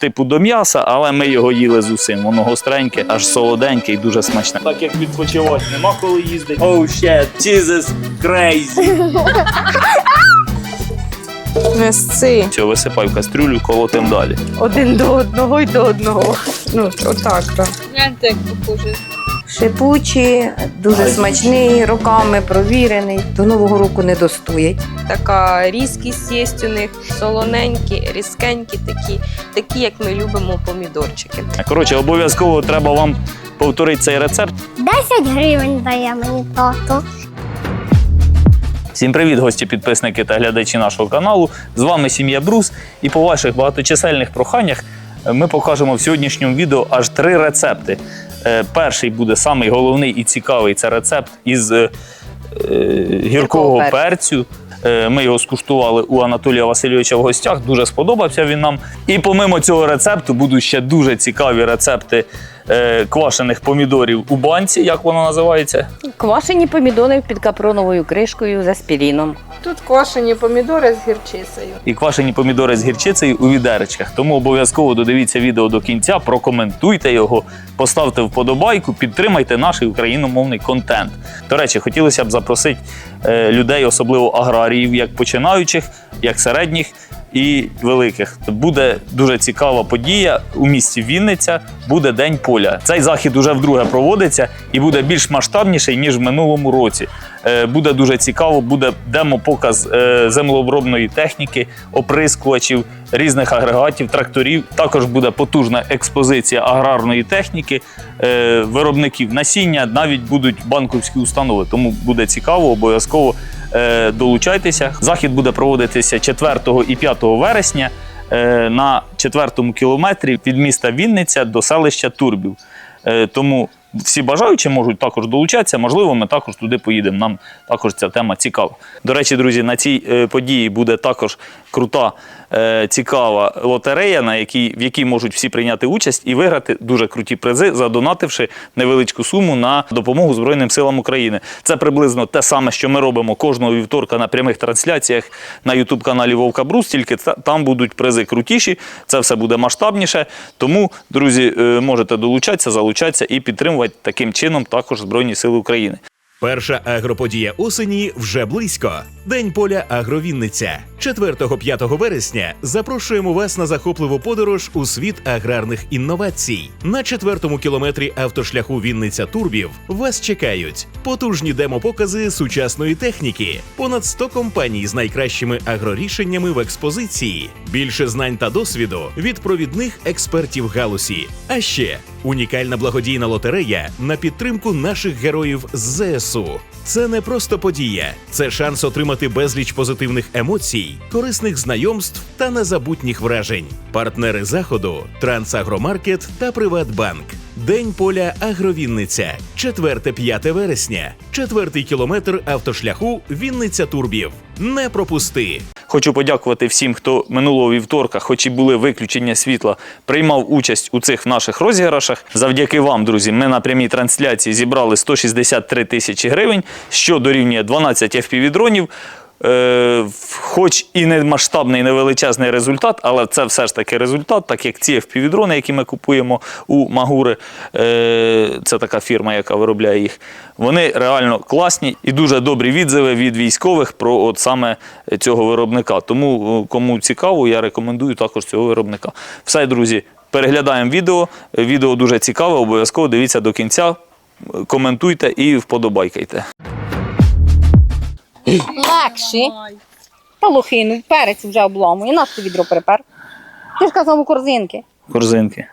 типу до м'яса, але ми його їли з усім. Воно гостреньке, аж солоденьке і дуже смачне. Так як відпочивати нема коли їздити. Oh shit, Jesus crazy. М'ясці. Все, висипай в кастрюлю, колотим далі. Один до одного й до одного. Ну, отак, так. Гляньте, як похоже. Шипучі, дуже смачний, роками провірений. До Нового року не достоять. Така різкість є у них, солоненькі, різкенькі, такі, такі, як ми любимо помідорчики. Коротше, обов'язково треба вам повторити цей рецепт. 10 гривень дає мені тато. Всім привіт, гості, підписники та глядачі нашого каналу. З вами сім'я Брус. І по ваших багаточисельних проханнях е, ми покажемо в сьогоднішньому відео аж три рецепти. Е, Перший буде самий головний і цікавий це рецепт із е, е, гіркого перцю. Ми його скуштували у Анатолія Васильовича в гостях. Дуже сподобався він нам. І помимо цього рецепту будуть ще дуже цікаві рецепти е, квашених помідорів у банці, як воно називається. Квашені помідори під капроновою кришкою з аспіріном. Тут квашені помідори з гірчицею. і квашені помідори з гірчицею у відеречках. Тому обов'язково додивіться відео до кінця, прокоментуйте його, поставте вподобайку, підтримайте наш україномовний контент. До речі, хотілося б запросити е, людей, особливо аграріїв, як починаючих, як середніх. І великих буде дуже цікава подія у місті Вінниця. Буде день поля. Цей захід уже вдруге проводиться і буде більш масштабніший ніж в минулому році. Е, Буде дуже цікаво. Буде демопоказ е, землеобробної техніки, оприскувачів, різних агрегатів, тракторів. Також буде потужна експозиція аграрної техніки, е, виробників насіння. Навіть будуть банковські установи. Тому буде цікаво, обов'язково долучайтеся. Захід буде проводитися 4 і 5 вересня на 4 кілометрі від міста Вінниця до селища Турбів. Тому всі бажаючі можуть також долучатися. Можливо, ми також туди поїдемо. Нам також ця тема цікава. До речі, друзі, на цій е, події буде також крута, е, цікава лотерея, на якій, в якій можуть всі прийняти участь і виграти дуже круті призи, задонативши невеличку суму на допомогу Збройним силам України. Це приблизно те саме, що ми робимо кожного вівторка на прямих трансляціях на youtube каналі Вовка Брус, тільки там будуть призи крутіші, це все буде масштабніше. Тому, друзі, е, можете долучатися, залучатися і підтримувати таким чином також Збройні Сили України. Перша агроподія осені вже близько. День поля Агровінниця. 4-5 вересня запрошуємо вас на захопливу подорож у світ аграрних інновацій. На четвертому кілометрі автошляху Вінниця Турбів вас чекають потужні демопокази сучасної техніки, понад 100 компаній з найкращими агрорішеннями в експозиції, більше знань та досвіду від провідних експертів галузі. А ще унікальна благодійна лотерея на підтримку наших героїв з ЗСУ. Це не просто подія, це шанс отримати безліч позитивних емоцій, корисних знайомств та незабутніх вражень. Партнери заходу Трансагромаркет та Приватбанк. День поля Агровінниця, 4-5 вересня, четвертий кілометр автошляху Вінниця Турбів. Не пропусти! Хочу подякувати всім, хто минулого вівторка, хоч і були виключення світла, приймав участь у цих наших розіграшах. Завдяки вам, друзі, ми на прямій трансляції зібрали 163 тисячі гривень, що дорівнює 12 FPV-дронів. Е, хоч і не масштабний, не величезний результат, але це все ж таки результат, так як ці FPV-дрони, які ми купуємо у Магури, е, це така фірма, яка виробляє їх, вони реально класні і дуже добрі відзиви від військових про от саме цього виробника. Тому е, кому цікаво, я рекомендую також цього виробника. Все, друзі, переглядаємо відео. Відео дуже цікаве, обов'язково дивіться до кінця, коментуйте і вподобайкайте. Легші. Полухину, перець вже обламує, нас ти відро перепер. Ти ж казав у корзинки. корзинки.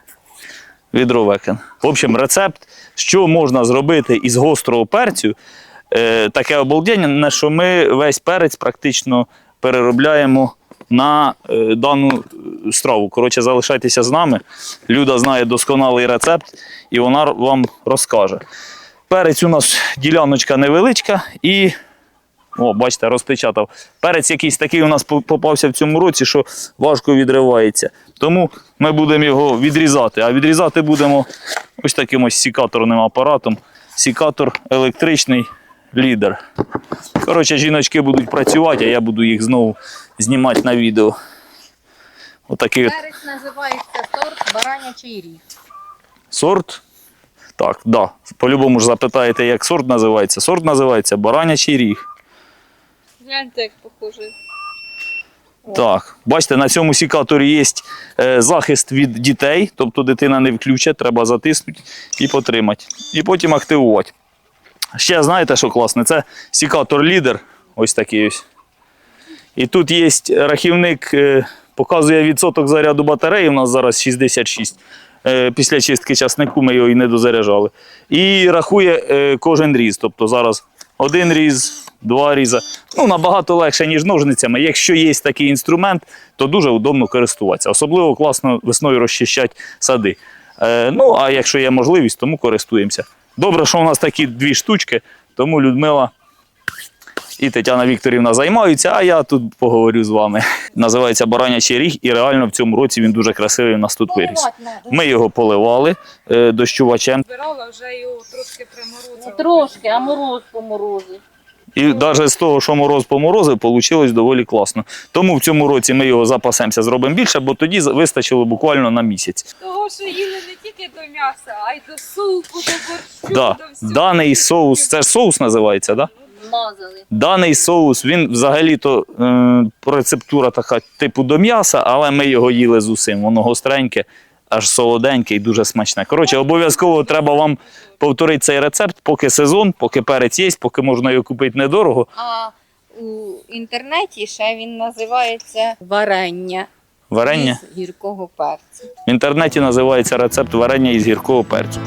Відро векен. В общем, рецепт, що можна зробити із гострого перцю. Е, таке обалдення, що ми весь перець практично переробляємо на е, дану е, страву. Коротше, залишайтеся з нами. Люда знає досконалий рецепт і вона вам розкаже. Перець у нас діляночка невеличка і о, бачите, розпечатав. Перець якийсь такий у нас попався в цьому році, що важко відривається. Тому ми будемо його відрізати. А відрізати будемо ось таким ось сікаторним апаратом. Сікатор електричний лідер. Коротше, жіночки будуть працювати, а я буду їх знову знімати на відео. Отакий от Перець називається сорт баранячий ріг. сорт. Так, да. По-любому ж запитаєте, як сорт називається. Сорт називається баранячий ріг. Гляньте, як похоже. Так, бачите, на цьому сікаторі є е, захист від дітей, тобто дитина не включе, треба затиснути і потримати. І потім активувати. Ще знаєте, що класне? Це сікатор лідер. Ось такий ось. І тут є рахівник, е, показує відсоток заряду батареї. У нас зараз 66. Е, Після чистки часнику ми його і не дозаряджали. І рахує кожен різ. Тобто зараз один різ, два різа. Ну, набагато легше, ніж ножницями. Якщо є такий інструмент, то дуже удобно користуватися. Особливо класно весною розчищати сади. Е, ну, а якщо є можливість, тому користуємося. Добре, що у нас такі дві штучки, тому Людмила і Тетяна Вікторівна займаються, а я тут поговорю з вами. Називається Баранячий ріг, і реально в цьому році він дуже красивий у нас тут виріс. Ми його поливали е, дощувачем. Збирала вже його трошки приморозила. Трошки, а мороз поморозив. І навіть з того, що мороз поморозив, вийшло доволі класно. Тому в цьому році ми його запасемося, зробимо більше, бо тоді вистачило буквально на місяць. Того, що їли не тільки до м'яса, а й до супу, до борщу, Да. до всього. Даний соус, це ж соус називається, так? Да? Мазали. Даний соус, він взагалі-то е, рецептура така типу до м'яса, але ми його їли з усім. Воно гостреньке, аж солоденьке і дуже смачне. Коротше, обов'язково треба вам повторити цей рецепт, поки сезон, поки перець є, поки можна його купити недорого. А у інтернеті ще він називається варення Варення. із гіркого перцю. В інтернеті називається рецепт варення із гіркого перцю.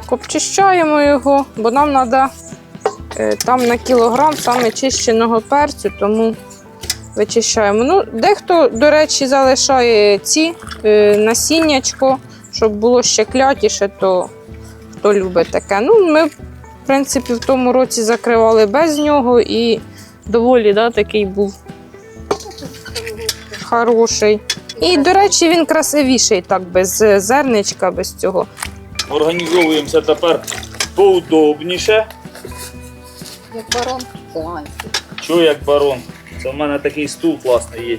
Так, обчищаємо його, бо нам треба там на кілограм саме чищеного перцю, тому вичищаємо. Ну, дехто, до речі, залишає ці е, насіннячко, щоб було ще клятіше, то хто любить таке. Ну, ми, в принципі, в тому році закривали без нього і доволі да, такий був хороший. І, до речі, він красивіший так, без е, зерничка, без цього. Організовуємося тепер поудобніше. Як барон. Чую як барон. Це в мене такий стул класний є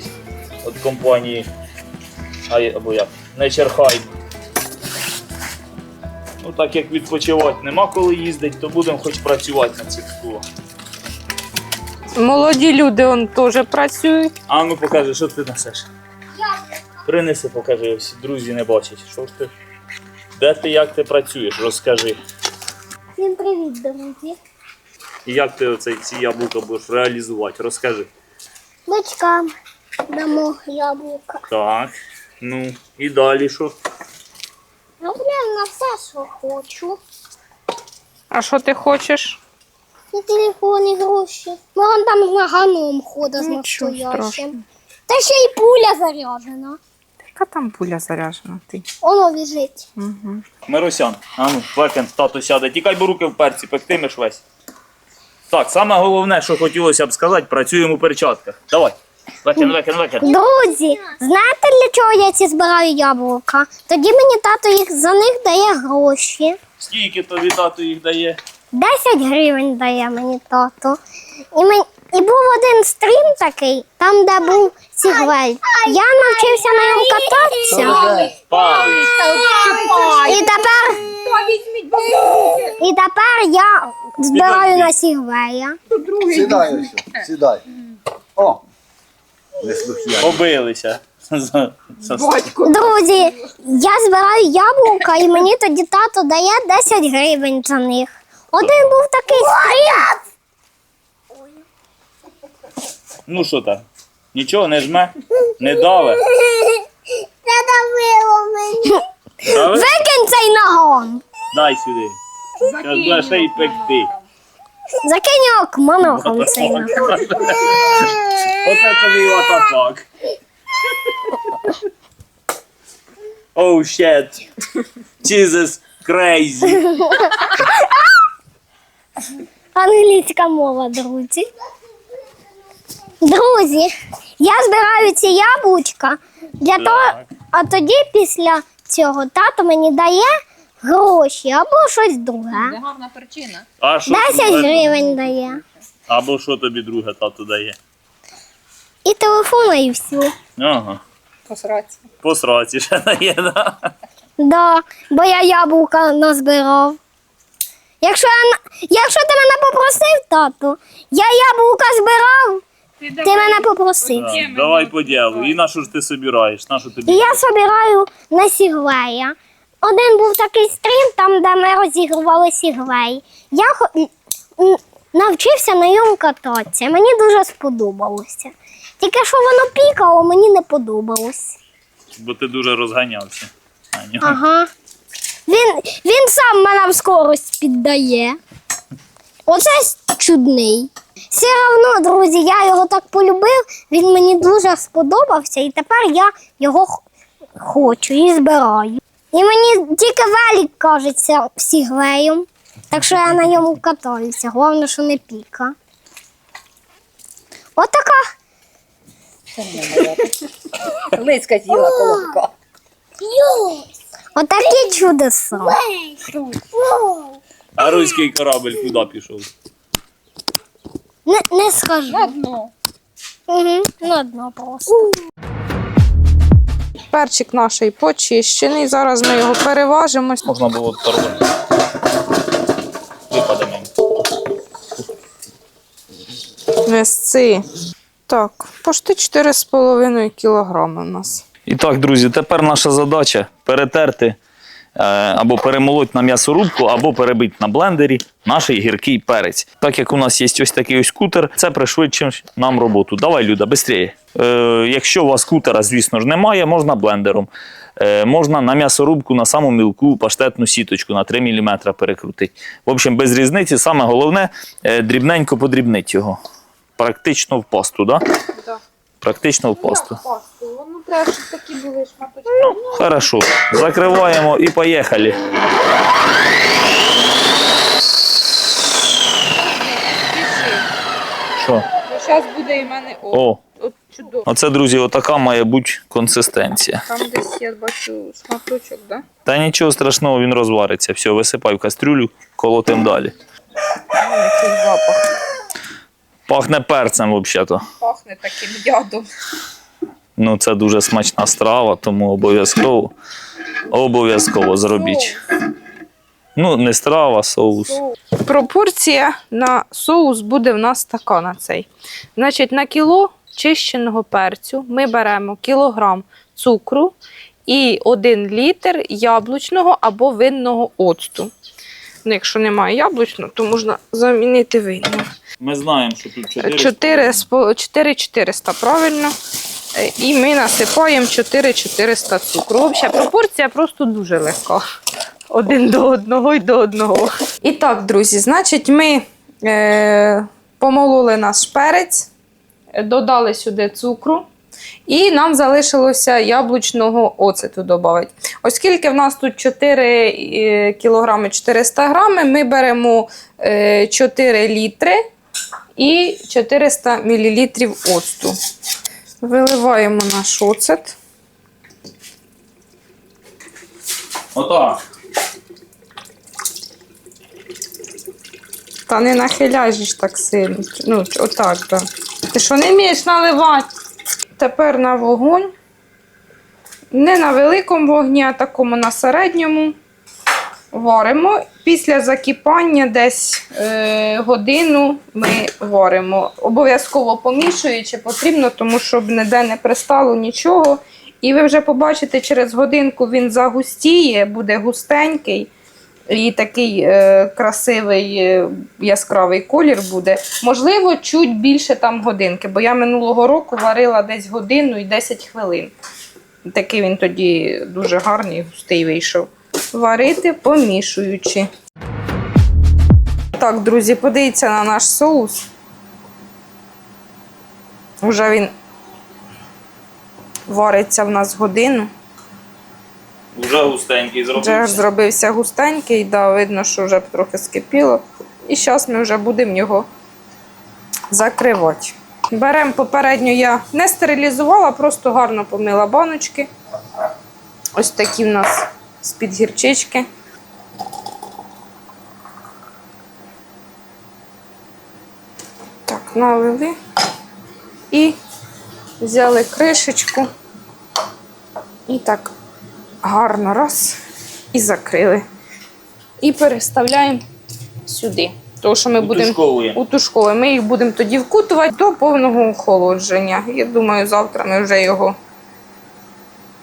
від компанії. Ай, або як? Не черхай. Ну так як відпочивати нема коли їздить, то будемо хоч працювати на цих стулах. Молоді люди он теж працюють. А ну покажи, що ти несеш. Принеси, покажи, всі друзі не бачать. Що ж ти? Де ти як ти працюєш? Розкажи. Всім привіт, друзі. І як ти оце, ці яблука будеш реалізувати? Розкажи. Дочкам дамо яблука. Так. Ну, і далі що? Роблю на все, що хочу. А що ти хочеш? І телефон, і гроші. Ну, он там з наганом ходить з Нічого настоящим. страшного. Та ще й пуля заряджена. Яка там пуля заряжена? Ти? Воно біжить. Угу. Миросян, а ну, Квакин, тато сяде. Тікай, бо руки в перці, пектимеш весь. Так, саме головне, що хотілося б сказати, працюємо у перчатках. Давай. Векин, векин, векин. Друзі, знаєте для чого я ці збираю яблука? Тоді мені тато їх за них дає гроші. Скільки тобі тато їх дає? 10 гривень дає мені тато. І, мен... і був один стрім такий, там, де був сігвель. Я навчився на ньому І тепер, і тепер я збираю на сігвея. Сідай ось, сідай. О! Побилися. Друзі, я збираю яблука, і мені тоді тато дає 10 гривень за них. Один був такий стрім. Ну що там? Нічого не жме? Не даве? Задавило мені. Викинь цей нагон. Дай сюди. Зараз будеш ще й пекти. Закинь його к монохом цей нагон. Оце тобі ватафак. Oh shit. Jesus crazy. Англійська мова, друзі. Друзі, я збираю ці яблучка для того, а тоді після цього тато мені дає гроші або щось друге. Гарна причина. А що 10 друге? гривень дає. Або що тобі друге тато дає? І телефон, і все. Ага. Посраться. По сраці ще дає, да? Да, бо я яблука назбирав. Якщо, я, на- якщо ти мене попросив, тату, я яблука збирав, ти мене попросив. Да, Давай по ділу. І на що ж ти собираєш? На що І тобі? я собираю на сігвея. Один був такий стрім, там, де ми розігрували сігвей. Я хо- м, навчився на ньому кататися. Мені дуже сподобалося. Тільки що воно пікало, мені не подобалось. Бо ти дуже розганявся. нього. Ага. Він, він сам мене в скорость піддає. Оце чудний. Все одно, друзі, я його так полюбив, він мені дуже сподобався, і тепер я його хочу і збираю. І мені тільки велик кажеться сігвеєм, так що я на ньому катаюся. Головне, що не піка. Отака. Лиська з'їла колобка. Отакі чудеса. А руський корабль куди пішов? Не, не скажу. На дно. Угу, на дно просто. Перчик наш почищений. Зараз ми його переважимо. Можна було торгувати. Випаде мені. Весці. Так, пошти 4,5 кілограми у нас. І так, друзі, тепер наша задача перетерти або перемолоть на м'ясорубку, або перебити на блендері наш гіркий перець. Так як у нас є ось такий ось кутер, це пришвидшить нам роботу. Давай, Люда, швидше. Е, якщо у вас кутера, звісно ж, немає, можна блендером. Е, можна на м'ясорубку на саму мілку паштетну сіточку на 3 мм перекрутити. В общем, без різниці, саме головне е, дрібненько подрібнити його. Практично в пасту, да? Да. Практично в пасту. Ну, треба, щоб такі були шматочки. Хорошо. Закриваємо і поїхали. Що? Зараз буде і в мене о. О, От чудово. оце, друзі, отака має бути консистенція. Там десь я бачу шматочок, да? Та нічого страшного, він розвариться. Все, висипай в кастрюлю, колотим далі. Який запах. Пахне перцем, взагалі. Пахне таким ядом. Ну, це дуже смачна страва, тому обов'язково, обов'язково зробіть. Ну, не страва, соус. Пропорція на соус буде в нас така на цей. Значить, на кіло чищеного перцю ми беремо кілограм цукру і 1 літр яблучного або винного оцту. Ну, якщо немає яблучного, то можна замінити винним. Ми знаємо, що тут 4 4400, правильно. Е, І ми насипаємо 4400 цукру. Взагалі, пропорція просто дуже легка. Один до одного і до одного. І так, друзі, значить, ми е, помололи наш перець, е, додали сюди цукру. І нам залишилося яблучного оцету додати. Оскільки в нас тут 4 кг 400 грами, ми беремо е, 4 літри і 400 мл оцту. Виливаємо наш оцет. Отак. Та не нахиляй ж так сильно. Ну, отак, так. Ти що не вмієш наливати? Тепер на вогонь. Не на великому вогні, а такому на середньому. Варимо. Після закипання десь е, годину ми варимо. Обов'язково помішуючи потрібно, тому щоб ніде не пристало нічого. І ви вже побачите, через годинку він загустіє, буде густенький. І такий е, красивий е, яскравий колір буде. Можливо, чуть більше там годинки, бо я минулого року варила десь годину і 10 хвилин. Такий він тоді дуже гарний, густий вийшов. Варити помішуючи. Так, друзі, подивіться на наш соус. Уже він вариться в нас годину. Вже густенький зробився. Вже зробився. густенький, да, видно, що вже трохи скипіло. І зараз ми вже будемо його закривати. Беремо попередньо, я не стерилізувала, просто гарно помила баночки. Ось такі в нас з-під гірчички. Так, налили і взяли кришечку. І так гарно раз і закрили. І переставляємо сюди. Тому що ми будемо Утушковуємо. Ми їх будемо тоді вкутувати до повного охолодження. Я думаю, завтра ми вже його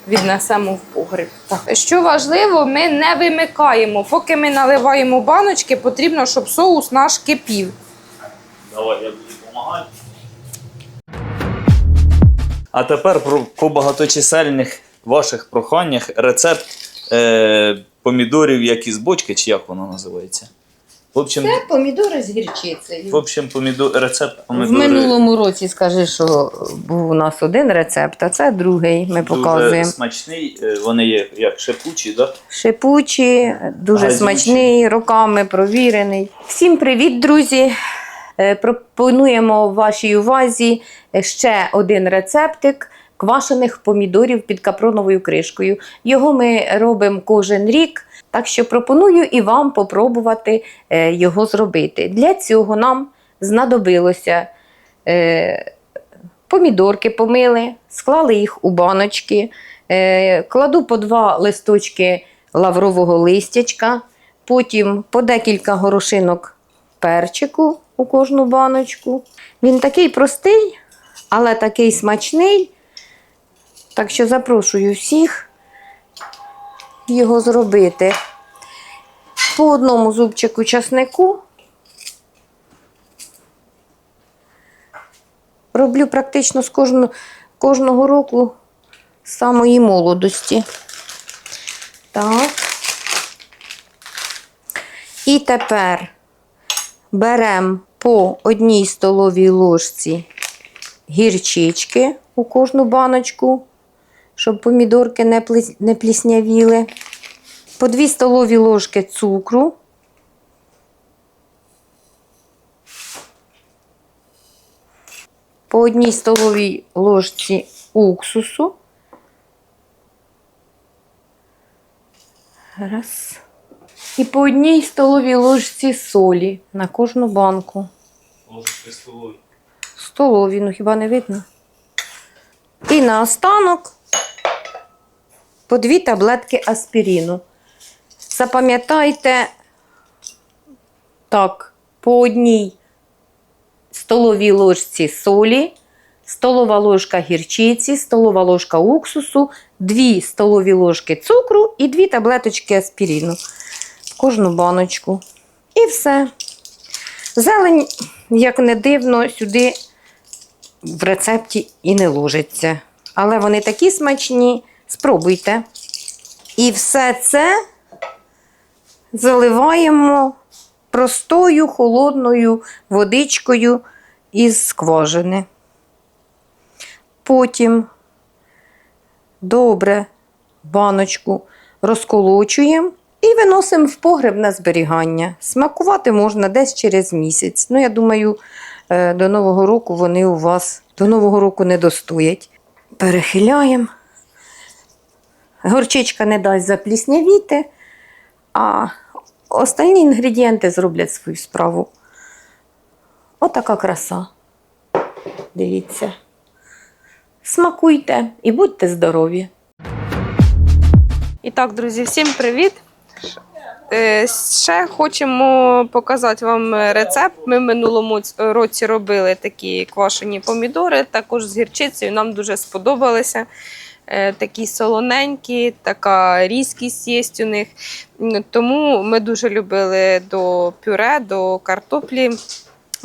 віднесемо в погріб. Так. Що важливо, ми не вимикаємо. Поки ми наливаємо баночки, потрібно, щоб соус наш кипів. Давай, я буду допомагати. А тепер про, по багаточисельних ваших проханнях рецепт е, помідорів, як із бочки, чи як воно називається? В общем, Це помідори з гірчицею. в общем помідор, рецепт В помідори. минулому році скажи, що був у нас один рецепт, а це другий. Ми Дуже показуємо. смачний, е, вони є як шипучі, да? Шипучий, дуже Газючий. смачний, роками провірений. Всім привіт, друзі! Е, Пропонуємо вашій увазі ще один рецептик квашених помідорів під капроновою кришкою. Його ми робимо кожен рік, так що пропоную і вам попробувати е, його зробити. Для цього нам знадобилося е, помідорки помили, склали їх у баночки, е, кладу по два листочки лаврового листячка, потім по декілька горошинок перчику у кожну баночку. Він такий простий, але такий смачний. Так що запрошую всіх його зробити. По одному зубчику часнику. Роблю практично з кожного, кожного року з самої молодості. Так. І тепер беремо по одній столовій ложці гірчички у кожну баночку, щоб помідорки не, не пліснявіли. По 2 столові ложки цукру. По одній столовій ложці уксусу. Раз. І по одній столовій ложці солі на кожну банку. Ложечки столові. Столові, ну хіба не видно? І наостанок по дві таблетки аспіріну. Запам'ятайте так, по одній столовій ложці солі, столова ложка гірчиці, столова ложка уксусу, дві столові ложки цукру і дві таблеточки аспіріну в кожну баночку. І все. Зелень, як не дивно, сюди в рецепті і не ложиться. Але вони такі смачні. Спробуйте. І все це заливаємо простою холодною водичкою із скважини. Потім добре баночку розколочуємо і виносимо в погреб на зберігання. Смакувати можна десь через місяць. Ну, я думаю, е, до Нового року вони у вас до Нового року не достоять. Перехиляємо. Горчичка не дасть запліснявіти, а остальні інгредієнти зроблять свою справу. Отака краса. Дивіться. Смакуйте і будьте здорові! І так, друзі, всім привіт! Е, Ще хочемо показати вам рецепт. Ми в минулому році робили такі квашені помідори, також з гірчицею. Нам дуже сподобалися. Е, Такі солоненькі, така різкість є у них. Тому ми дуже любили до пюре, до картоплі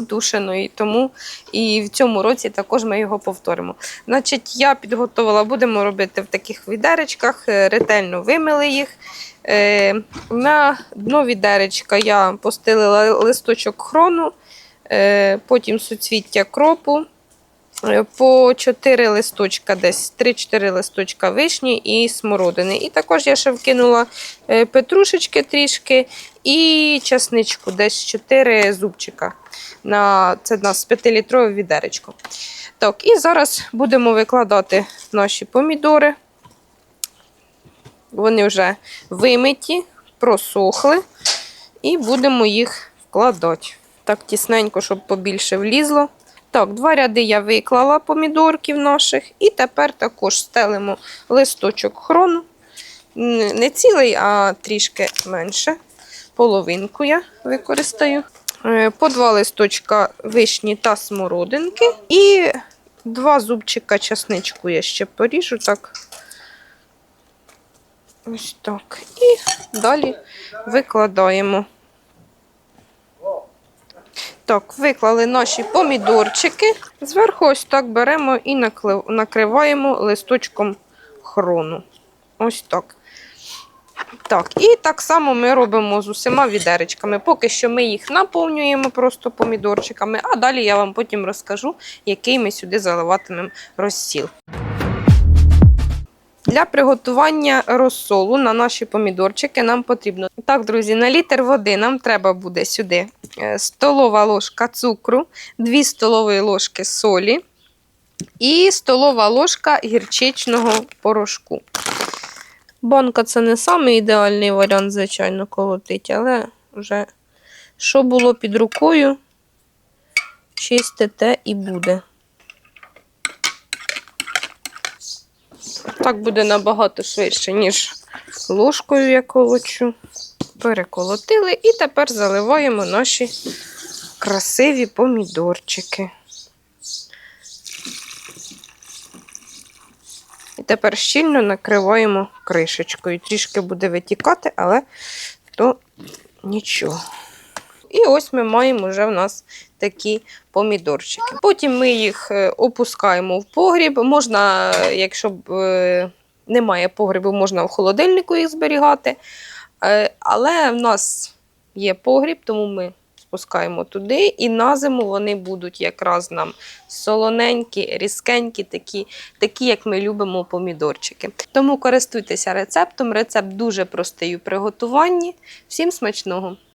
тушеної. Тому і в цьому році також ми його повторимо. Значить, я підготувала, будемо робити в таких відеречках, е, ретельно вимили їх. Е, на дно відеречка я постелила листочок хрону, потім суцвіття кропу, по 4 листочка, десь 3-4 листочка вишні і смородини. І також я ще вкинула е, петрушечки трішки і часничку, десь 4 зубчика. На, це у нас 5-літрове відеречко. Так, і зараз будемо викладати наші помідори. Вони вже вимиті, просохли, і будемо їх вкладати. Так тісненько, щоб побільше влізло. Так, два ряди я виклала помідорків наших, і тепер також стелимо листочок хрону. Не цілий, а трішки менше. Половинку я використаю. Е, По два листочка вишні та смородинки. І два зубчика часничку я ще поріжу так. Ось так. І далі викладаємо. Так, виклали наші помідорчики. Зверху ось так беремо і накриваємо листочком хрону. Ось так. Так, і так само ми робимо з усіма відеречками. Поки що ми їх наповнюємо просто помідорчиками, а далі я вам потім розкажу, який ми сюди заливатимемо розсіл. Для приготування розсолу на наші помідорчики нам потрібно. Так, друзі, на літр води нам треба буде сюди е, столова ложка цукру, 2 столові ложки солі і столова ложка гірчичного порошку. Банка це не самий ідеальний варіант, звичайно, колотить, але вже що було під рукою, чисте те і буде. Так буде набагато швидше, ніж ложкою я колочу. Переколотили і тепер заливаємо наші красиві помідорчики. І тепер щільно накриваємо кришечкою. Трішки буде витікати, але то нічого. І ось ми маємо вже в нас такі помідорчики. Потім ми їх е, опускаємо в погріб. Можна, якщо е, немає погрібу, можна в холодильнику їх зберігати. Е, Але в нас є погріб, тому ми спускаємо туди, і на зиму вони будуть якраз нам солоненькі, різкенькі, такі, такі, як ми любимо помідорчики. Тому користуйтеся рецептом. Рецепт дуже простий у приготуванні. Всім смачного!